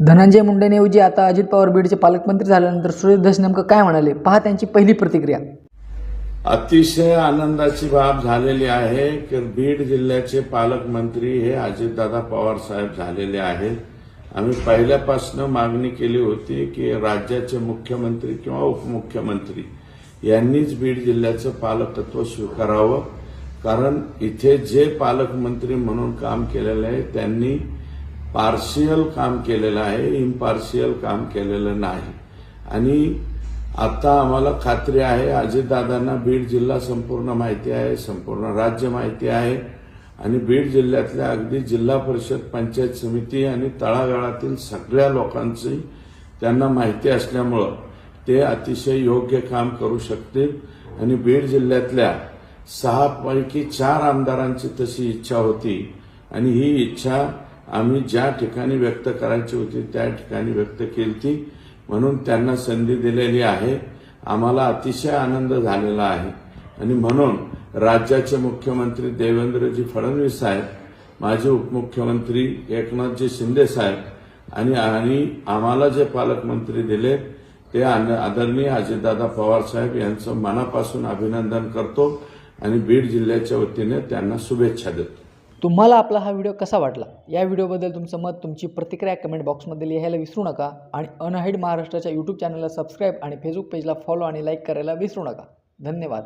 धनंजय मुंडेंऐवजी आता अजित पवार बीडचे पालकमंत्री झाल्यानंतर सुरेश धस नेमकं काय म्हणाले? पहा त्यांची पहिली प्रतिक्रिया. अतिशय आनंदाची बाब झालेली आहे की बीड जिल्ह्याचे पालकमंत्री हे अजितदादा पवार साहेब झालेले आहेत. आम्ही पहिल्यापासून मागणी केली होती की राज्याचे मुख्यमंत्री किंवा उपमुख्यमंत्री यांनीच बीड जिल्ह्याचं पालकत्व स्वीकारावं. कारण इथे जे पालकमंत्री म्हणून काम केलेलं आहे त्यांनी पार्शियल काम केलेलं आहे इम्पार्शियल काम केलेलं नाही. आणि आता आम्हाला खात्री आहे अजितदादांना बीड जिल्हा संपूर्ण माहिती आहे संपूर्ण राज्य माहिती आहे. आणि बीड जिल्ह्यातल्या अगदी जिल्हा परिषद पंचायत समिती आणि तळागाळातील सगळ्या लोकांची त्यांना माहिती असल्यामुळं ते अतिशय योग्य काम करू शकतील. आणि बीड जिल्ह्यातल्या सहापैकी चार आमदारांची तशी इच्छा होती. आणि ही इच्छा आम्ही ज्या ठिकाणी व्यक्त करायची होती त्या ठिकाणी व्यक्त केली ती म्हणून त्यांना संधी दिलेली आहे. आम्हाला अतिशय आनंद झालेला आहे. आणि म्हणून राज्याचे मुख्यमंत्री देवेंद्रजी फडणवीस साहेब माझे उपमुख्यमंत्री एकनाथजी शिंदे साहेब आणि आणि आम्हाला जे पालकमंत्री दिले ते आदरणीय अजितदादा पवार साहेब यांचं मनापासून अभिनंदन करतो आणि बीड जिल्ह्याच्या वतीने त्यांना शुभेच्छा देतो. तुम्हाला आपला हा व्हिडिओ कसा वाटला? या व्हिडिओबद्दल तुमचं मत तुमची प्रतिक्रिया कमेंट बॉक्समध्ये लिहायला विसरू नका आणि अनहाईड महाराष्ट्राच्या यूट्यूब चॅनलला सबस्क्राईब आणि फेसबुक पेजला फॉलो आणि लाईक करायला विसरू नका. धन्यवाद.